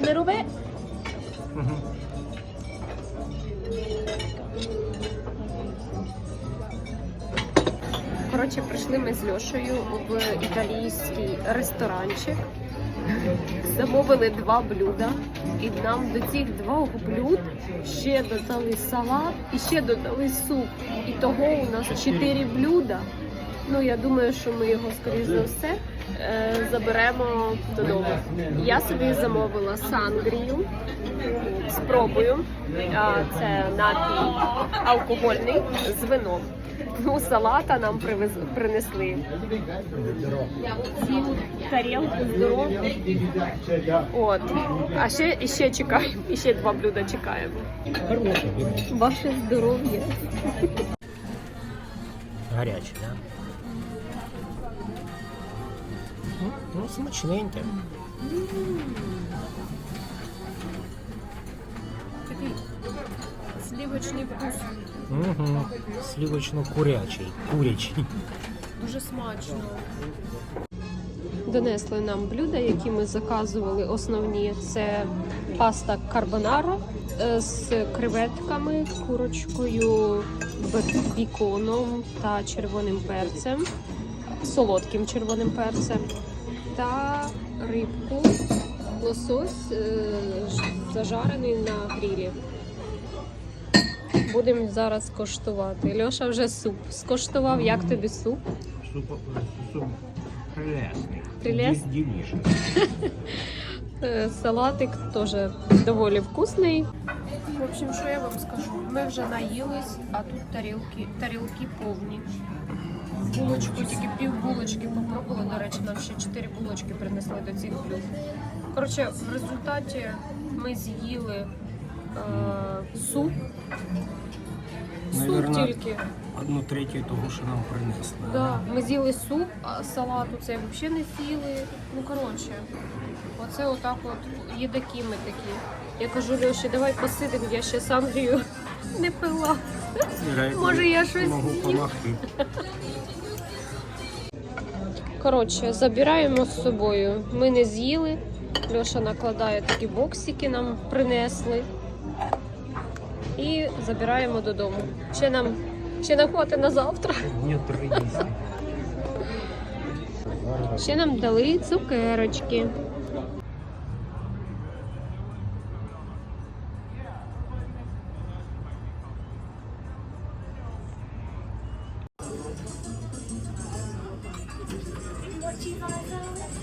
Не роби. Коротше, прийшли ми з Льошею в італійський ресторанчик. Замовили два блюда, і нам до цих двох блюд ще додали салат і ще додали суп. І того у нас чотири блюда. Ну я думаю, що ми його скоріш за все заберемо додому. Я собі замовила сангрію. Спробую. Це напій алкогольний з вином. Ну, салата нам привез, принесли. Цілу тарілку здоров'я. От. А ще, ще чекаємо. І ще два блюда чекаємо. Ваше здоров'я. Гаряче, да? Ну, смачненьке. Такий слівочний вкус. Угу. Сливочно-курячий. Курячий. Дуже смачно. Донесли нам блюда, які ми заказували. Основні це паста карбонара е, з креветками, курочкою, біконом та червоним перцем, солодким червоним перцем та рибку, лосось е, зажарений на грілі. Будемо зараз коштувати. Льоша вже суп скоштував. Як тобі суп? Суп, суп прелесний. Прелес? Дивніше. Е, Салатик теж доволі вкусний. В общем, що я вам скажу? Ми вже наїлись, а тут тарілки, тарілки повні. Булочку, тільки пів булочки попробували. До речі, нам ще чотири булочки принесли до цих блюд. Коротше, в результаті ми з'їли е, суп. Суп Наверно, тільки. Одну третю того, що нам принесли. Да, ми з'їли суп, а салату це взагалі не з'їли. Ну коротше, оце отак от їдаки ми такі. Я кажу, Льоші, давай посидимо, я ще з Англією не пила. Вероятно, Може, я щось Можу з'їм? помогти. Коротше, забираємо з собою. Ми не з'їли. Льоша накладає такі боксики, нам принесли і забираємо додому. Ще нам ще нам хоти на завтра. Ще нам дали цукерочки. What you